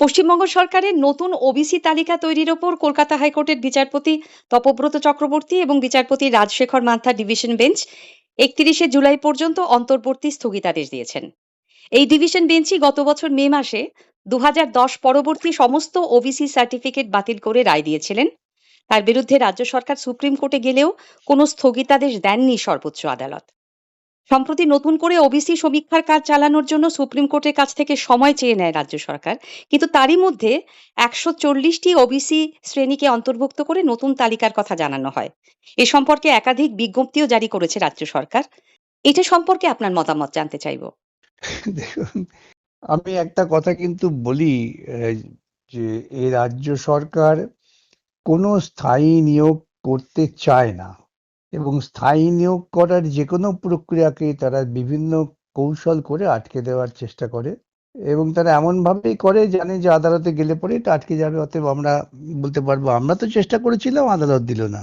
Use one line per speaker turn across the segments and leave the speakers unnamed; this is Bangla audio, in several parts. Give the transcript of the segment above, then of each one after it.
পশ্চিমবঙ্গ সরকারের নতুন ওবিসি তালিকা তৈরির ওপর কলকাতা হাইকোর্টের বিচারপতি তপব্রত চক্রবর্তী এবং বিচারপতি রাজশেখর মান্থার ডিভিশন বেঞ্চ একত্রিশে জুলাই পর্যন্ত অন্তর্বর্তী স্থগিতাদেশ দিয়েছেন। এই ডিভিশন বেঞ্চই গত বছর মে মাসে দু হাজার দশ পরবর্তী সমস্ত ওবিসি সার্টিফিকেট বাতিল করে রায় দিয়েছিলেন। তার বিরুদ্ধে রাজ্য সরকার সুপ্রিম কোর্টে গেলেও কোনো স্থগিতাদেশ দেননি সর্বোচ্চ আদালত। সম্প্রতি নতুন করে ওবিসি সমীক্ষার কাজ চালানোর জন্য সুপ্রিম কোর্টের কাছ থেকে সময় চেয়ে নেয় রাজ্য সরকার। কিন্তু তারই মধ্যে একশো চল্লিশটি ওবিসি শ্রেণীকে অন্তর্ভুক্ত করে নতুন তালিকার কথা জানানো হয়। এ সম্পর্কে একাধিক বিজ্ঞপ্তিও জারি করেছে রাজ্য সরকার। এটা সম্পর্কে আপনার মতামত জানতে চাইব।
দেখুন, আমি একটা কথা কিন্তু বলি যে এই রাজ্য সরকার কোনো স্থায়ী নিয়োগ করতে চায় না। এবং স্থায়ী নিয়োগ করার যে কোনো প্রক্রিয়াকে তারা বিভিন্ন কৌশল করে আটকে দেওয়ার চেষ্টা করে এবং তারা এমন ভাবেই করে জানে যে আদালতে গেলে পরে এটা আটকে যাবে, অতএব আমরা বলতে পারব, আমরা তো চেষ্টা করেছিলাম, আদালত দিল না।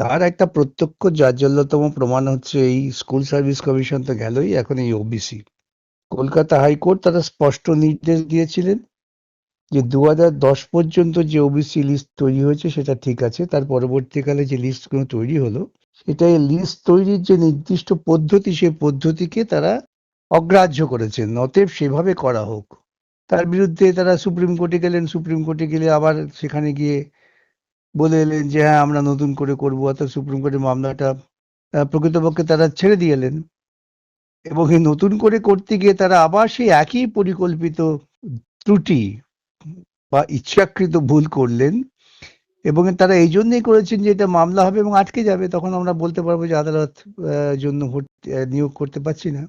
তার একটা প্রত্যক্ষ জাজ্জল্যতম প্রমাণ হচ্ছে এই স্কুল সার্ভিস কমিশন তো গেলই, এখন এই ওবিসি কলকাতা হাইকোর্ট তারা স্পষ্ট নির্দেশ দিয়েছিলেন যে দু পর্যন্ত যে ওবিসি লিস্ট তৈরি হয়েছে সেটা ঠিক আছে, তার পরবর্তীকালে যে লিস্টগুলো তৈরি হলো সেটা লিস্ট তৈরির যে নির্দিষ্ট পদ্ধতি, সেই পদ্ধতিকে তারা অগ্রাহ্য করেছেন। অতএব সেভাবে করা হোক। তার বিরুদ্ধে তারা সুপ্রিম কোর্টে গেলেন, সুপ্রিম কোর্টে গেলে আবার সেখানে গিয়ে বলে এলেন যে হ্যাঁ আমরা নতুন করে করব। অর্থাৎ সুপ্রিম কোর্টের মামলাটা প্রকৃতপক্ষে তারা ছেড়ে দিয়ে এলেন। এবং এই নতুন করে করতে গিয়ে তারা আবার সেই একই পরিকল্পিত ত্রুটি বা ইচ্ছাকৃত ভুল করলেন। এবং তারা এই জন্যই করেছেন যে এটা মামলা হবে এবং আটকে যাবে তখন আমরা বলতে পারব যে আদালত জন্য আহ, নিয়োগ করতে পারছি না।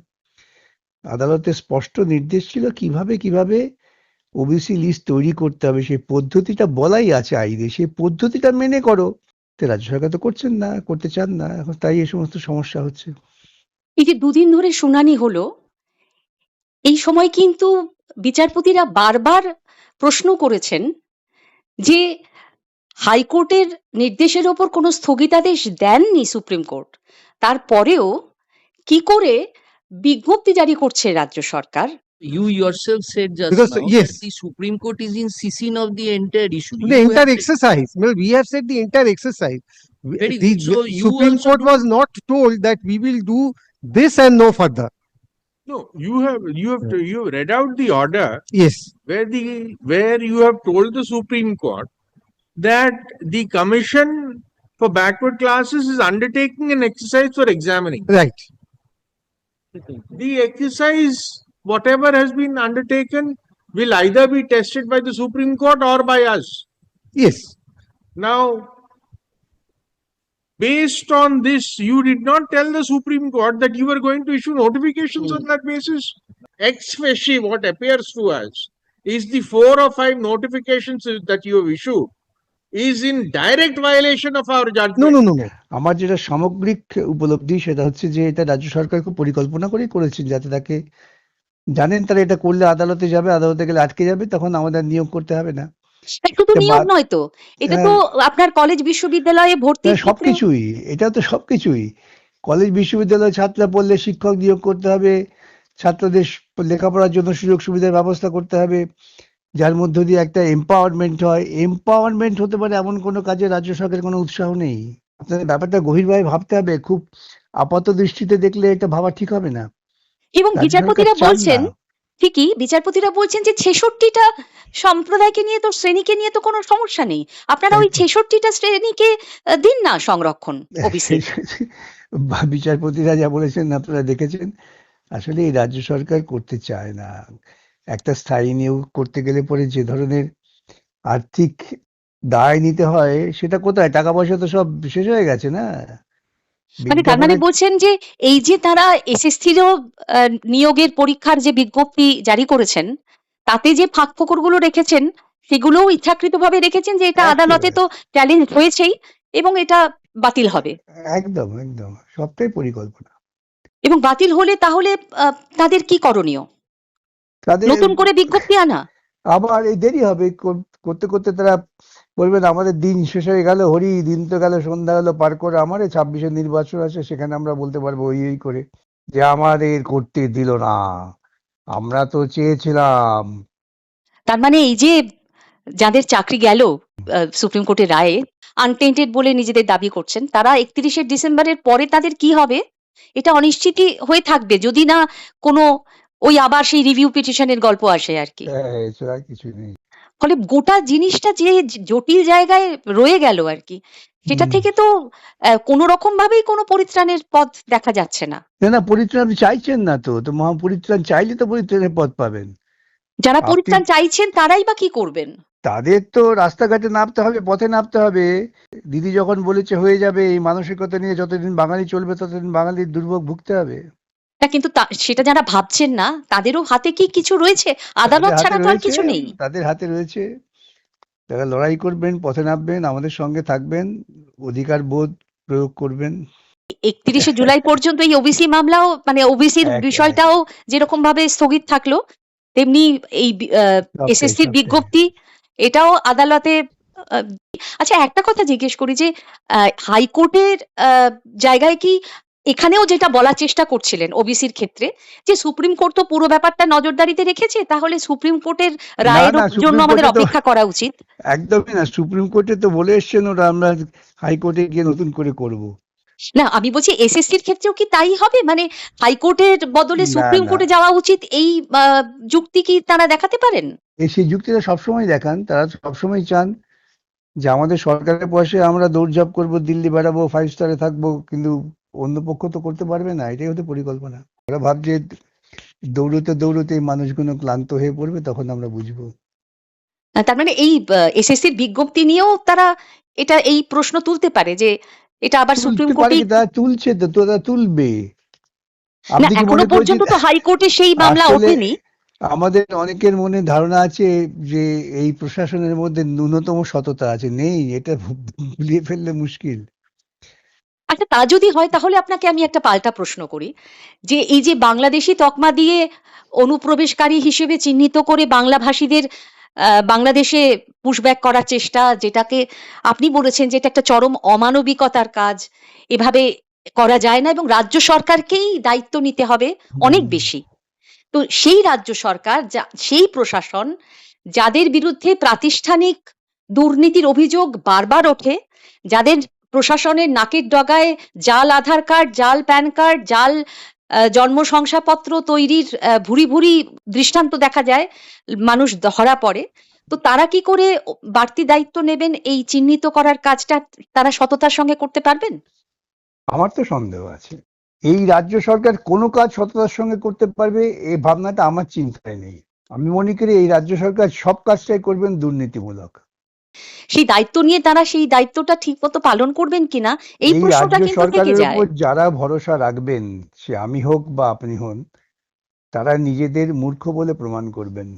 আদালতের স্পষ্ট নির্দেশ ছিল কীভাবে কীভাবে ওবিসি লিস্ট তৈরি করতে হবে সেই পদ্ধতিটা বলাই আছে আইনে সেই পদ্ধতিটা মেনে করো। তো রাজ্য সরকার তো করছেন না করতে চান না এখন তাই এই সমস্ত সমস্যা হচ্ছে।
এই যে দুদিন ধরে শুনানি হলো এই সময় কিন্তু বিচারপতিরা বারবার প্রশ্ন করেছেন যে হাইকোর্টের নির্দেশের ওপর কোনো স্থগিতাদেশ দেননি সুপ্রিম কোর্ট তারপরেও কি করে বিজ্ঞপ্তি জারি করছে রাজ্য সরকার
You yourself said just
Because,
now
yes.
that the Supreme Court is in ceasing of the entire issue.
The
You
entire
have said-
exercise. Well, we have said the entire exercise.
Very
The.
So
Supreme Court was not told that we will do this and no further.
No, you have, you have, to- you have read out the order
Yes,
where the, where you have told the Supreme Court that the commission for backward classes is undertaking an exercise for examining.
right.
The exercise, whatever has been undertaken, will either be tested by the Supreme Court or by us.
Yes.
Now, based on this, you did not tell the Supreme Court that you were going to issue notifications on that basis. Ex facie, what appears to us is the four or five notifications that you have issued is in direct violation of our judgment.
No, no, no, no.
আমার যেটা সামগ্রিক উপলব্ধি সেটা হচ্ছে যে এটা রাজ্য সরকার খুব পরিকল্পনা করেই করেছেন যাতে তাকে জানেন তারা এটা করলে আদালতে যাবে আদালতে গেলে আটকে যাবে তখন আমাদের নিয়োগ করতে হবে না
শুধু
তো
নিয়োগ নয় তো এটা তো আপনার কলেজ বিশ্ববিদ্যালয়ে ভর্তির
হ্যাঁ, সবকিছুই এটা তো সবকিছুই কলেজ বিশ্ববিদ্যালয়ে ছাত্ররা পড়লে শিক্ষক নিয়োগ করতে হবে ছাত্রদের লেখাপড়ার জন্য সুযোগ সুবিধার ব্যবস্থা করতে হবে যার মধ্য দিয়ে একটা এম্পাওয়ারমেন্ট হয়। এম্পাওয়ারমেন্ট হতে পারে এমন কোনো কাজে রাজ্য সরকারের কোনো উৎসাহ নেই। আপনাদের ব্যাপারটা গভীরভাবে ভাবতে হবে। খুব আপাত দৃষ্টিতে দেখলে এটা ভাবা ঠিক হবে না।
এবং বিচারপতিরা বলছেন ঠিকই বিচারপতিরা বলছেন যে ছেষট্টিটা সম্প্রদায়কে নিয়ে তো শ্রেণীকে নিয়ে তো কোনো সমস্যা নেই। আপনারা ওই ছেষট্টিটা শ্রেণীকে দিন না সংরক্ষণ
বিচারপতিরা যা বলেছেন আপনারা দেখেছেন। আসলে এই রাজ্য সরকার করতে চায় না। একটা স্থায়ী নিয়োগ করতে গেলে পরে যে ধরনের আর্থিক দায় নিতে হয় সেটা কোথায়? টাকা পয়সা তো সব শেষ হয়ে গেছে না?
মানে তার মানে বলছেন যে এই যে তারা এসএসসিরও নিয়োগের পরীক্ষার যে বিজ্ঞপ্তি জারি করেছেন তাতে যে ফাঁক ফোকরগুলো রেখেছেন সেগুলোও ইচ্ছাকৃতভাবে রেখেছেন যে এটা আদালতে তো চ্যালেঞ্জ হয়েছেই এবং এটা বাতিল হবে।
একদম একদম। সবটাই পরিকল্পনা।
এবং বাতিল হলে তাহলে তাদের কি করণীয়?
তাদের
নতুন করে বিজ্ঞপ্তি আনা।
আবার এই দেরি হবে করতে করতে তারা বলবেন আমাদের দিন শেষ হয়ে গেল হরি দিন তো গেল সন্ধ্যা হলো পার করে আমার ছাব্বিশে নির্বাচন আছে সেখানে আমরা বলতে পারব ওই ওই করে। যে আমাদের করতে দিল না আমরা তো চেয়েছিলাম।
তার মানে এই যে যাদের চাকরি গেল সুপ্রিম কোর্টের রায়ে আনটেন্টেড বলে নিজেদের দাবি করছেন তারা একত্রিশে ডিসেম্বরের পরে তাদের কি হবে? এটা অনিশ্চিতই হয়ে থাকবে। যদি না কোনো ওই আবার সেই রিভিউ পিটিশনের গল্প আসে আর কি।
হ্যাঁ, এছাড়া কিছু নেই।
ফলে গোটা জিনিসটা যে জটিল জায়গায় রয়ে গেল আর কি সেটা থেকে তো কোনো রকম ভাবেই কোনো পরিত্রাণের পথ দেখা যাচ্ছে না।
না না পরিত্রাণ চাইছেন না তো তো মহা পরিত্রাণ চাইলে তো পরিত্রাণের পথ পাবেন।
যারা পরিত্রাণ চাইছেন তারাই বা কি করবেন?
তাদের তো রাস্তাঘাটে নামতে হবে পথে নামতে হবে। দিদি যখন বলেছে হয়ে যাবে এই মানসিকতা নিয়ে যতদিন বাঙালি চলবে ততদিন বাঙালির দুর্ভোগ ভুগতে হবে।
কিন্তু সেটা যারা ভাবছেন না তাদেরও হাতে কি কিছু রয়েছে? আদালত ছাড়া তো আর কিছু নেই।
তাদের হাতে রয়েছে। তারা লড়াই করবেন পথে নামবেন আমাদের সঙ্গে থাকবেন অধিকার বোধ প্রয়োগ করবেন।
একত্রিশে জুলাই পর্যন্ত এই ওবিসি মামলাও মানে ওবিসির বিষয়টাও যেরকম ভাবে স্থগিত থাকল তেমনি এই এসএসসির বিজ্ঞপ্তি এটাও আদালতে আচ্ছা একটা কথা জিজ্ঞেস করি যে হাইকোর্টের জায়গায় কি এখানেও যেটা বলার চেষ্টা করছিলেন ওবিসির ক্ষেত্রে যে সুপ্রিম কোর্ট তো পুরো ব্যাপারটা নজরদারিতে রেখেছে তাহলে সুপ্রিম কোর্টের রায়ের জন্য আমাদের অপেক্ষা করা উচিত।
একদমই না সুপ্রিম কোর্টে তো বলে এসছেন ওরা আমরা হাইকোর্টে গিয়ে নতুন করে করব।
না আমি বলছি এসএসসির ক্ষেত্রেও কি তাই হবে? মানে হাইকোর্টের বদলে সুপ্রিম কোর্টে যাওয়া উচিত এই যুক্তি কি তারা দেখাতে পারেন?
সেই যুক্তিটা সবসময় দেখান তারা সবসময় চান যে আমাদের সরকারের পয়সায় আমরা দৌড়ঝাঁপ করব দিল্লি বেড়াবো ফাইভ স্টারে থাকব কিন্তু অন্য পক্ষ তো করতে পারবে না এটাই হতে পরিকল্পনা। ওরা ভাবছে দৌড়তে দৌড়তে মানুষগুলো ক্লান্ত হয়ে পড়বে তখন আমরা বুঝব।
তার মানে এই এসএসসির বিজ্ঞপ্তি নিয়েও তারা এটা এই প্রশ্ন তুলতে পারে যে এটা আবার সুপ্রিম কোর্টে
তারা তুলছে তো তো তারা তুলবে।
না
এখনও
পর্যন্ত তো হাইকোর্টে সেই মামলা ওঠেনি।
আমাদের অনেকের মনে ধারণা আছে যে এই প্রশাসনের মধ্যে ন্যূনতম সততা আছে নেই এটা ভুলিয়ে ফেললে মুশকিল।
আচ্ছা তা যদি হয় তাহলে আপনাকে আমি একটা পাল্টা প্রশ্ন করি। যে এই যে বাংলাদেশি তকমা দিয়ে অনুপ্রবেশকারী হিসেবে চিহ্নিত করে বাংলা ভাষীদের আহ, বাংলাদেশে পুশব্যাক করার চেষ্টা যেটাকে আপনি বলেছেন যে এটা একটা চরম অমানবিকতার কাজ এভাবে করা যায় না এবং রাজ্য সরকারকেই দায়িত্ব নিতে হবে অনেক বেশি। তো সেই রাজ্য সরকার যা সেই প্রশাসন যাদের বিরুদ্ধে প্রাতিষ্ঠানিক দুর্নীতির অভিযোগ বারবার ওঠে যাদের প্রশাসনের নাকের ডগায় জাল আধার কার্ড, জাল প্যান কার্ড, জাল জন্ম শংসাপত্র তৈরির ভুরি ভুরি দৃষ্টান্ত দেখা যায়, মানুষ ধরা পড়ে। তো তারা কি করে বাড়তি দায়িত্ব নেবেন এই চিহ্নিত করার কাজটা তারা সততার সঙ্গে করতে পারবেন?
আমার তো সন্দেহ আছে। এই রাজ্য সরকার কোনো কাজ সততার সঙ্গে করতে পারবে এই ভাবনাটা আমার চিন্তায় নেই। আমি মনে করি এই রাজ্য সরকার সব কাজটাই করবেন দুর্নীতিমূলক।
সেই দায়িত্ব নিয়ে তারা সেই দায়িত্বটা ঠিক মতো পালন করবেন কিনা এই প্রশ্নটা কিন্তু থেকে যায়।
যারা ভরসা রাখবেন সে আমি হোক বা আপনি হন তারা নিজেদের মূর্খ বলে প্রমাণ করবেন।